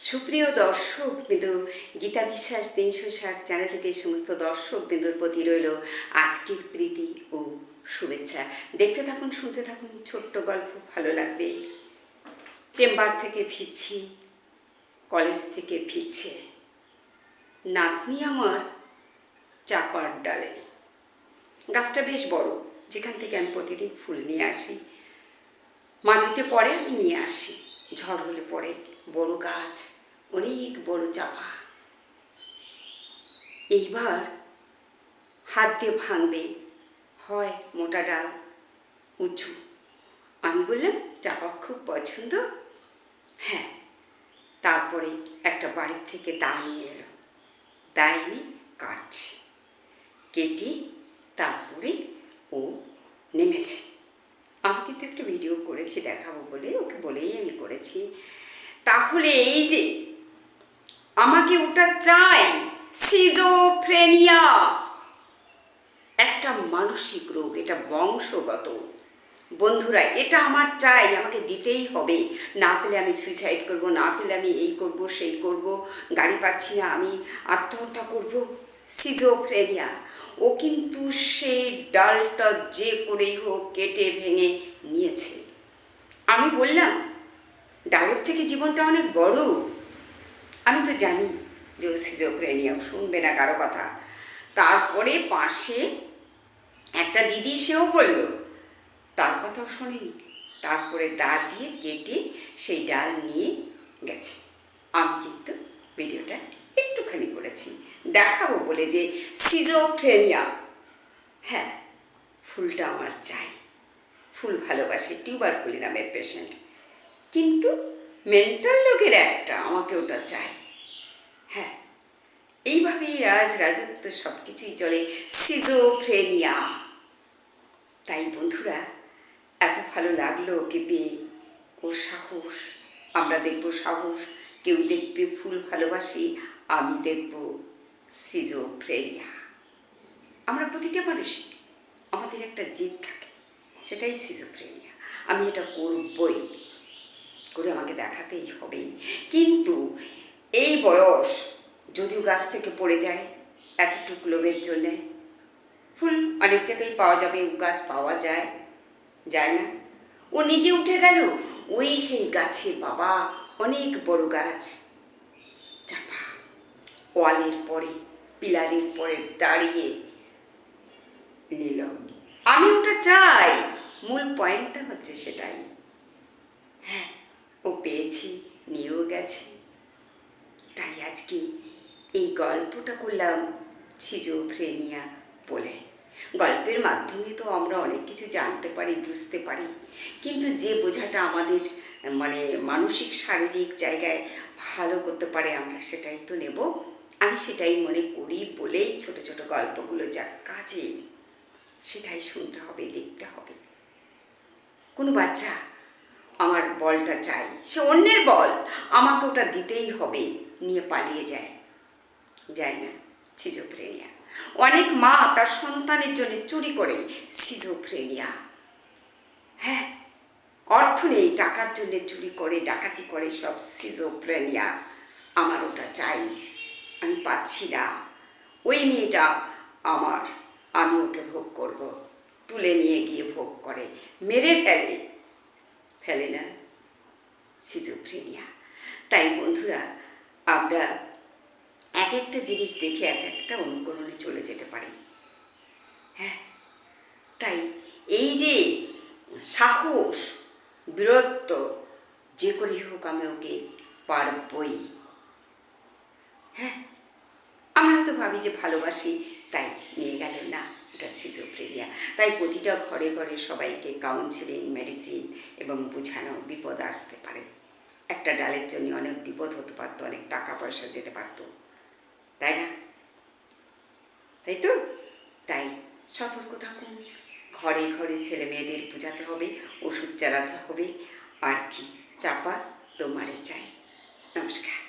সুপ্রিয় দর্শক বিন্দু, গীতা বিশ্বাস তিনশো ষাট চ্যানেল থেকে সমস্ত দর্শক বিন্দুর প্রতি রইল আজকের প্রীতি ও শুভেচ্ছা। দেখতে থাকুন, শুনতে থাকুন, ছোট্ট গল্প, ভালো লাগবে। চেম্বার থেকে ফিরছি, কলেজ থেকে ফিরছে। নাতনি আমার চাপার ডালে। গাছটা বেশ বড়, যেখান থেকে আমি প্রতিদিন ফুল নিয়ে আসি। মাটিতে পরে আমি নিয়ে আসি। ঝড় হলে পড়ে বড় গাছ, অনেক বড় চাপা। এইবার হাত দিয়ে ভাঙবে, হয় মোটা ডাল, উঁচু। আমি বললাম, চাপা খুব পছন্দ? হ্যাঁ। তারপরে একটা বাড়ির থেকে দা নিয়ে এলো। দা এনে কাটছি। কেটে তারপরে ও নেমেছে। আমি কিন্তু একটা ভিডিও করেছি দেখাবো বলে, ওকে বলেই আমি করেছি। তাহলে এই যে, আমাকে ওটা চাই সিজোফ্রেনিয়া একটা মানসিক রোগ, এটা বংশগত। বন্ধুরা, এটা আমার চাই, আমাকে দিতেই হবে। না পেলে আমি সুইসাইড করব, না পেলে আমি এই করব, সেই করব, গাড়ি পাচ্ছি না, আমি আত্মহত্যা করব। সিজোফ্রেনিয়া। ও কিন্তু সেই ডালটা যে করেই হোক কেটে ভেঙে নিয়েছে। আমি বললাম, ডালের থেকে জীবনটা অনেক বড়। আমি তো জানি যে ও শুনবে না কারও কথা। তারপরে পাশে একটা দিদি সেও বলল, তার কথাও শোনেনি। তারপরে দা দিয়ে কেটে সেই ডাল নিয়ে গেছে। আমি কিন্তু ভিডিওটা একটুখানি করেছি। দেখাবো বলে যে সিজোফ্রেনিয়া হ্যাঁ ফুলটা আমার চাই। ফুল ভালোবাসে টিউবারকুলি নামের পেশেন্ট কিন্তু মেন্টাল লোকের একটা আমাকে ওটা চাই। হ্যাঁ এইভাবেই রাজ রাজত্ব সব কিছুই চলে সিজোফ্রেনিয়া তাই বন্ধুরা, এত ভালো লাগল ওকে পেয়ে। ওর সাহস, আমরা দেখব সাহস। কেউ দেখবে ফুল ভালোবাসি, আমি দেখব সিজোফ্রেনিয়া আমরা প্রতিটা মানুষই আমাদের একটা জেদ থাকে, সেটাই সিজোফ্রেনিয়া আমি এটা করবই, করে আমাকে দেখাতেই হবে কিন্তু এই বয়স যদিও গাছ থেকে পড়ে যায় এতটুকু লোভের জন্যে, ফুল অনেক জায়গায় পাওয়া যাবে, ও গাছ পাওয়া যায় যায় না। ও নিজে উঠে গেল, ওই সেই গাছে বাবা অনেক বড় গাছ। চাপা। ওয়ালের পরে, পিলারের পরে দাঁড়িয়ে নিল আমি ওটা চাই। মূল পয়েন্টটা হচ্ছে সেটাই। হ্যাঁ ও পেয়েছি, নিয়েও গেছে। তাই আজকে এই গল্পটা করলাম সিজোফ্রেনিয়া বলে। গল্পের মাধ্যমে তো আমরা অনেক কিছু জানতে পারি, বুঝতে পারি। কিন্তু যে বোঝাটা আমাদের মানে মানসিক, শারীরিক জায়গায় ভালো করতে পারে, আমরা সেটাই তো নেব। আমি সেটাই মনে করি বলেই ছোট ছোট গল্পগুলো যা কাজে সেটাই শুনতে হবে, দেখতে হবে। কোনো বাচ্চা আমার বলটা চাই, সে অন্যের বল, আমাকে ওটা দিতেই হবে, নিয়ে পালিয়ে যায়। যায় না সিজোফ্রেনিয়া অনেক মা তার সন্তানের জন্য চুরি করে সিজোফ্রেনিয়া হ্যাঁ অর্থ নেই টাকার জন্য চুরি করে, ডাকাতি করে সব সিজোফ্রেনিয়া আমার ওটা চাই, আমি পাচ্ছি না। ওই মেয়েটা আমার, আমি ওকে ভোগ করব। তুলে নিয়ে গিয়ে ভোগ করে। মেরে ফেলে। ফেলে না। সিজোফ্রেনিয়া তাই বন্ধুরা, আমরা এক একটা জিনিস দেখে এক একটা অনুকরণে চলে যেতে পারি। হ্যাঁ তাই এই যে সাহস, বীরত্ব, যে করেই হোক আমি ওকে পারবই। হ্যাঁ আমরা হয়তো ভাবি যে ভালোবাসি, তাই নিয়ে গেল না, এটা সিজোফ্রেনিয়া তাই প্রতিটা ঘরে ঘরে সবাইকে কাউন্সিলিং মেডিসিন এবং বোঝানো বিপদ আসতে পারে। একটা ডালের জন্য অনেক বিপদ হতে পারতো, অনেক টাকা পয়সা যেতে পারতো। তাই না? তাই তো? তাই সতর্ক থাকুন। ঘরে ঘরে ছেলে মেয়েদের বোঝাতে হবে, ওষুধ চালাতে হবে। আর কি চাপা তোমারে চাই। নমস্কার।